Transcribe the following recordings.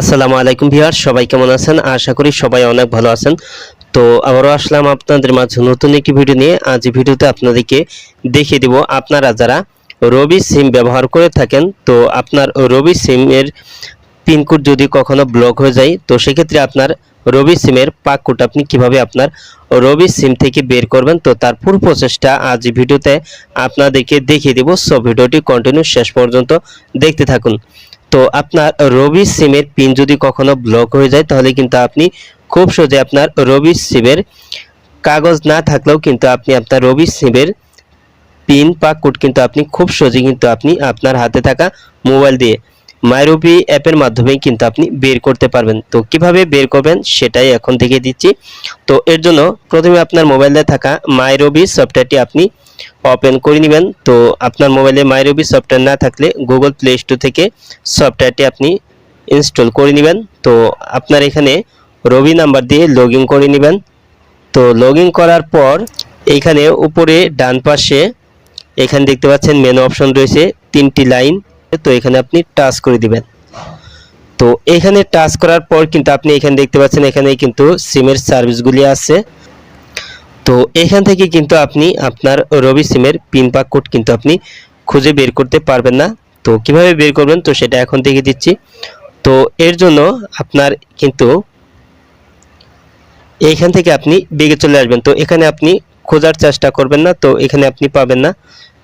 আসসালামু আলাইকুম ভিউয়ার সবাই কেমন আছেন? আশা করি সবাই অনেক ভালো আছেন। তো আবারও আসলাম আপনাদের মাঝে নতুন একটি ভিডিও নিয়ে। আজ ভিডিওতে আপনাদেরকে দেখিয়ে দিব, আপনারা যারা রবি সিম ব্যবহার করে থাকেন, তো আপনার রবি সিমের পিনকোড যদি কখনো ব্লক হয়ে যায়, তো সেক্ষেত্রে আপনার রবি সিমের কোড আপনি কীভাবে আপনার রবি সিম থেকে বের করবেন, তো তার পুরো প্রচেষ্টা আজ ভিডিওতে আপনাদেরকে দেখিয়ে দেব। সব ভিডিওটি কন্টিনিউ শেষ পর্যন্ত দেখতে থাকুন। তো আপনার রবি সিমের পিন যদি কখনো ব্লক হয়ে যায়, তাহলে কিন্তু আপনি খুব সহজে আপনার রবি সিমের কাগজ না থাকলেও কিন্তু আপনি আপনার রবি সিমের পিন বা কোড কিন্তু আপনি খুব সহজে কিন্তু আপনি আপনার হাতে থাকা মোবাইল দিয়ে মাইরবি অ্যাপের মাধ্যমে কিন্তু আপনি বের করতে পারবেন। তো কীভাবে বের করবেন সেটাই এখন থেকে দিচ্ছি। তো এর জন্য প্রথমে আপনার মোবাইলে থাকা মাইরবি সফটওয়্যারটি আপনি ওপেন করে নেবেন। তো আপনার মোবাইলে মাইরবি সফটওয়্যার না থাকলে গুগল প্লে স্টোর থেকে সফটওয়্যারটি আপনি ইনস্টল করে নেবেন। তো আপনার এখানে রবি নাম্বার দিয়ে লগ করে নেবেন। তো লগ করার পর এইখানে উপরে ডান পাশে এখানে দেখতে পাচ্ছেন মেনু অপশন রয়েছে, তিনটি লাইন। তো এখানে আপনি টাচ করে দিবেন। তো এখানে টাচ করার পর কিন্তু আপনি এখানে দেখতে পাচ্ছেন, এখানে কিন্তু সিমের সার্ভিসগুলি আছে। তো এখান থেকে কিন্তু আপনি আপনার রবি সিমের পিন পাক কোড কিন্তু আপনি খুঁজে বের করতে পারবেন না। তো কীভাবে বের করবেন? তো সেটা এখন দেখে দিচ্ছি। তো এর জন্য আপনার কিন্তু এইখান থেকে আপনি বেগে চলে আসবেন। তো এখানে আপনি খোঁজার চেষ্টা করবেন না, তো এখানে আপনি পাবেন না।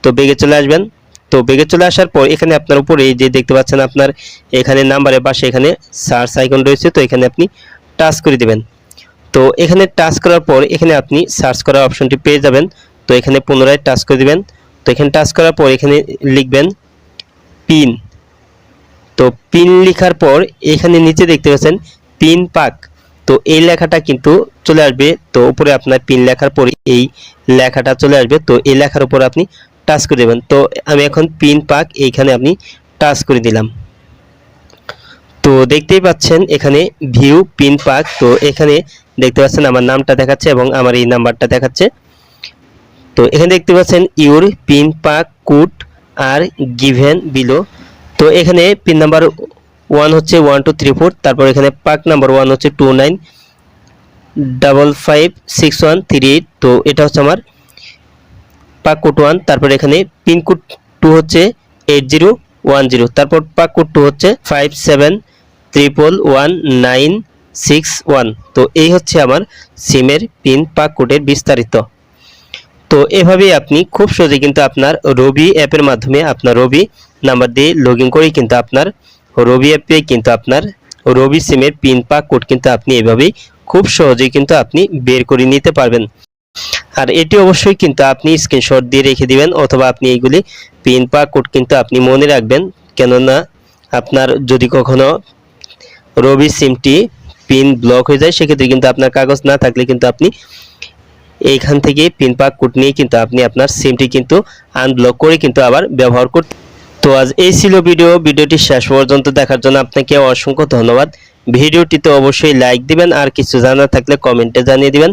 তো বেগে চলে আসবেন। তো বেগে চলে আসার পর এখানে আপনার উপরে যে দেখতে পাচ্ছেন আপনার, এখানে নাম্বারের পাশে এখানে সার্চ আইকন রয়েছে, তো এখানে আপনি টাচ করে দিবেন। তো এখানে টাচ করার পর এখানে আপনি সার্চ করার অপশনটি পেয়ে যাবেন। তো এখানে পুনরায় টাচ করে দিবেন। তো এখানে টাচ করার পর এখানে লিখবেন পিন তো পিন লেখার পর এখানে নিচে দেখতে পাচ্ছেন পিন পাক তো এই লেখাটা কিন্তু চলে আসবে। তো উপরে আপনার পিন লেখার পর এই লেখাটা চলে আসবে। তো এই লেখার উপর আপনি টাচ করে দেবেন। তো আমি এখন পিন পাক এইখানে আপনি টাচ করে দিলাম। তো দেখতেই পাচ্ছেন এখানে ভিউ পিন পাক তো এখানে দেখতে পাচ্ছেন আমার নামটা দেখাচ্ছে এবং আমার এই নাম্বারটা দেখাচ্ছে। তো এখানে দেখতে পাচ্ছেন your PIN PUK code are given below তো এখানে পিন নাম্বার ওয়ান হচ্ছে ওয়ান টু থ্রি ফোর তারপর এখানে পাক নাম্বার ওয়ান হচ্ছে two nine double five six one three eight তো এটা হচ্ছে আমার পাক কোড ওয়ান, তারপর এখানে পিন কোড টু হচ্ছে এইট জিরো ওয়ান জিরো, তারপর পাক কোড টু হচ্ছে five seven triple one nine six one. তো এই হচ্ছে আমার সিমের পিন পাক কোডের বিস্তারিত। তো এভাবেই আপনি খুব সহজে কিন্তু আপনার রবি অ্যাপের মাধ্যমে আপনার রবি নাম্বার দিয়ে লগ ইন করেই কিন্তু আপনার রবি অ্যাপে কিন্তু আপনার রবি সিমের পিন পাক কোড কিন্তু আপনি এভাবেই খুব সহজেই কিন্তু আপনি বের করে নিতে পারবেন। আর এটি অবশ্যই কিন্তু আপনি স্ক্রিনশট দিয়ে রেখে দিবেন অথবা আপনি এইগুলি পিন পা কোড কিন্তু আপনি মনে রাখবেন। কেননা আপনার যদি কখনো রবি সিমটি পিন ব্লক হয়ে যায়, সেক্ষেত্রে কিন্তু আপনার কাগজ না থাকলে কিন্তু আপনি এইখান থেকে পিন পাক কোড নিয়ে কিন্তু আপনি আপনার সিমটি কিন্তু আনব্লক করে কিন্তু আবার ব্যবহার করতে তো আজ এই ছিল ভিডিও। ভিডিওটি শেষ পর্যন্ত দেখার জন্য আপনাকে অসংখ্য ধন্যবাদ। ভিডিওটিতে অবশ্যই লাইক দিবেন আর কিছু জানা থাকলে কমেন্টে জানিয়ে দিবেন।